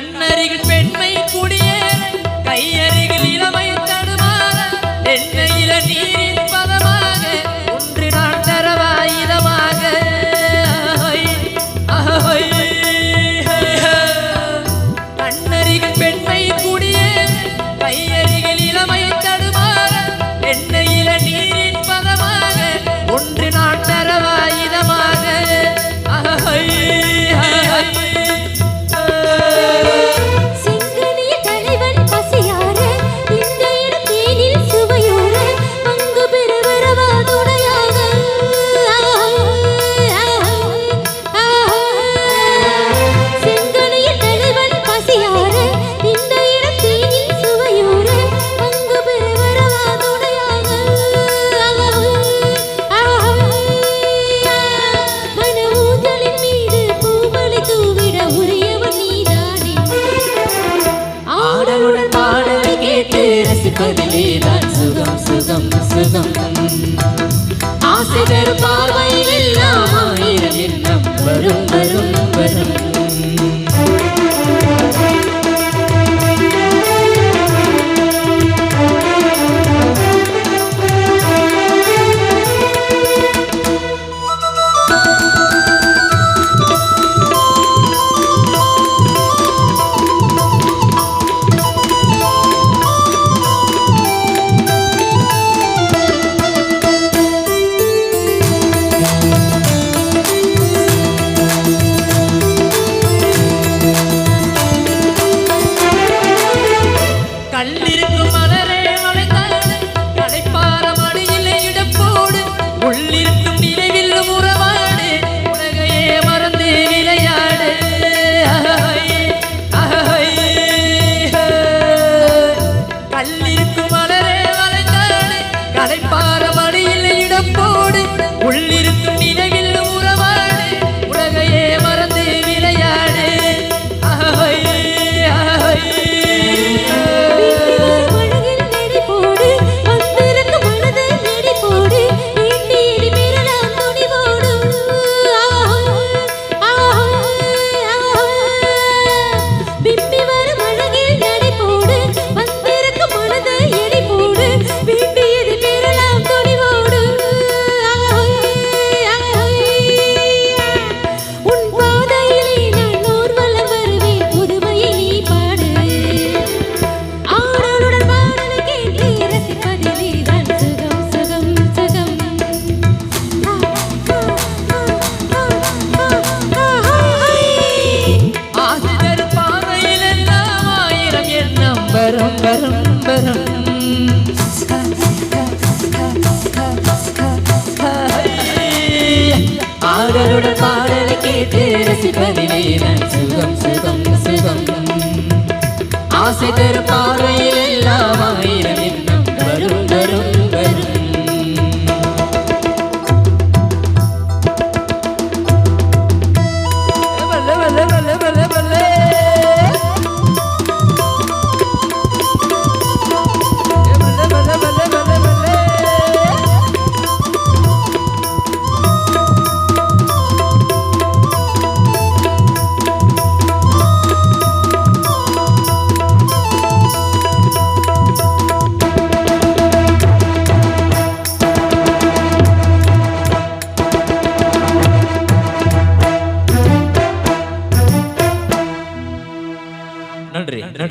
ಕಣ್ಣರಿಗೆ ரசிப்பதிலேதான் சுகம் சுகம் சுகம். ஆசை தரும் பார்வையில் எல்லாமாயே ನಡ್ರಿ